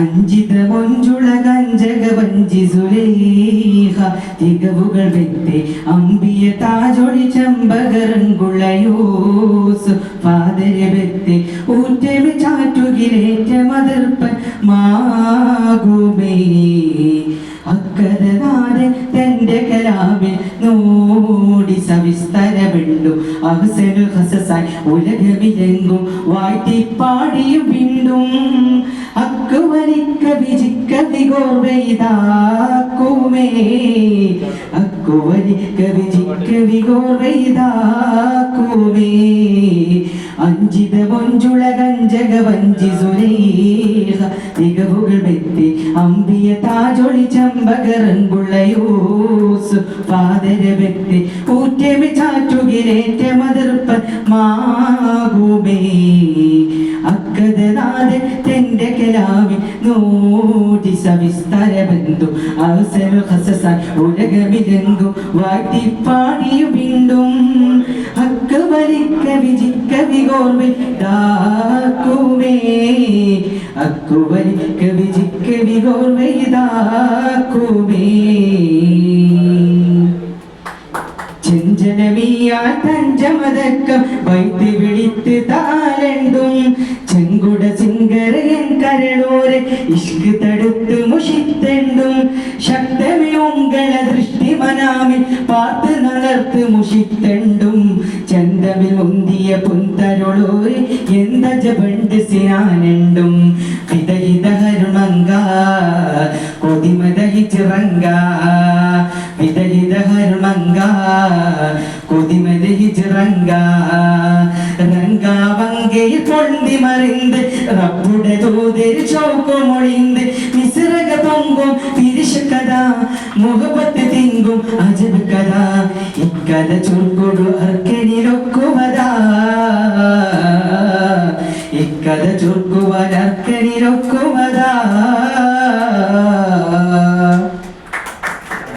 അഞ്ചിത മൊഞ്ചുള കഞ്ചക തികവുകൾ വെത്തെ അമ്പിയ താജൊടി ചമ്പകരങ്കുളയൂസ് ഫാദരെ വെത്തെ ഊറ്റമി ചാറ്റുകിലേറ്റ മതിർപ്പൻ മാകുമേ അക്കരനാട് തന്റെ കലാമിൽ നോടി സവിസ്തരമുണ്ടു അഹസനു ഹസസായി ഉലകമിലെങ്കും വാഴ്ത്തിപ്പാടിയും വിഗോർവൈതാക്കുമേ അക്കുവലിക്ക വിജിക്ക വിഗോർവൈതാക്കുമേ അഞ്ചിത മൊഞ്ചുള കഞ്ചക വഞ്ചി സുരേഹ നികവുകൾ വെത്തി അമ്പിയ താജൊളി ചമ്പകരങ്കുള്ളയൂസ് പാതര വെത്തി ഊറ്റമി ചാറ്റുകിരേറ്റ മതിർപ്പ മാകുമേ. തെന്റെ കലാമി നോടി സവിസ്തര ബന്ധു ഉലകമിലെങ്കും വാട്ടിപ്പാടിയു വീണ്ടും ഹക്ക് വലിക്ക വിജിക്ക വിഗോർവിൽ ദാക്കുമേ അക്കു വലിക്ക വിജിക്ക വിഗോർവൈ ദാക്കുമേ ചെഞ്ചനമിയാൽ തഞ്ചമതക്കം വൈദ്യ വിളിത്ത് താരണ്ടും ചെങ്കുട സിംഗരയൻ കരളോരെ ഇഷ്ക് തടുത്ത് മുഷിത്തെണ്ടും. ശക്തമേ ഉങ്കള ദൃഷ്ടി മനാമി പാത്ത് നളർത്ത് മുഷിത്തെണ്ടും. ചന്തമിൽ മുന്തിയ പുന്തരുളോരെ എന്ത ജപണ്ട് സിനാനെണ്ടും. വിതഹിത ഹരുമങ്ക കൊതിമതഹി ചിറങ്ക. വിതഹിത ഹരുമങ്ക കൊതിമതഹി ചിറങ്ക. രംഗാവങ്കയിൽ പൊന്തി മറിന്ത് റബ്ബുടെ തോതിൽ ചൗക്കുമൊഴിந்து മിസിറക പൊങ്കും തിരിശ കഥ മുഹബത്ത് തിങ്കും അജബ് കഥ. ഇക്കഥ ചുർക്കൊടു അർക്കനിലൊക്കുവതാ. ഇക്കഥ ചുർക്കുവാൻ അർക്കനിലൊക്കുവതാ.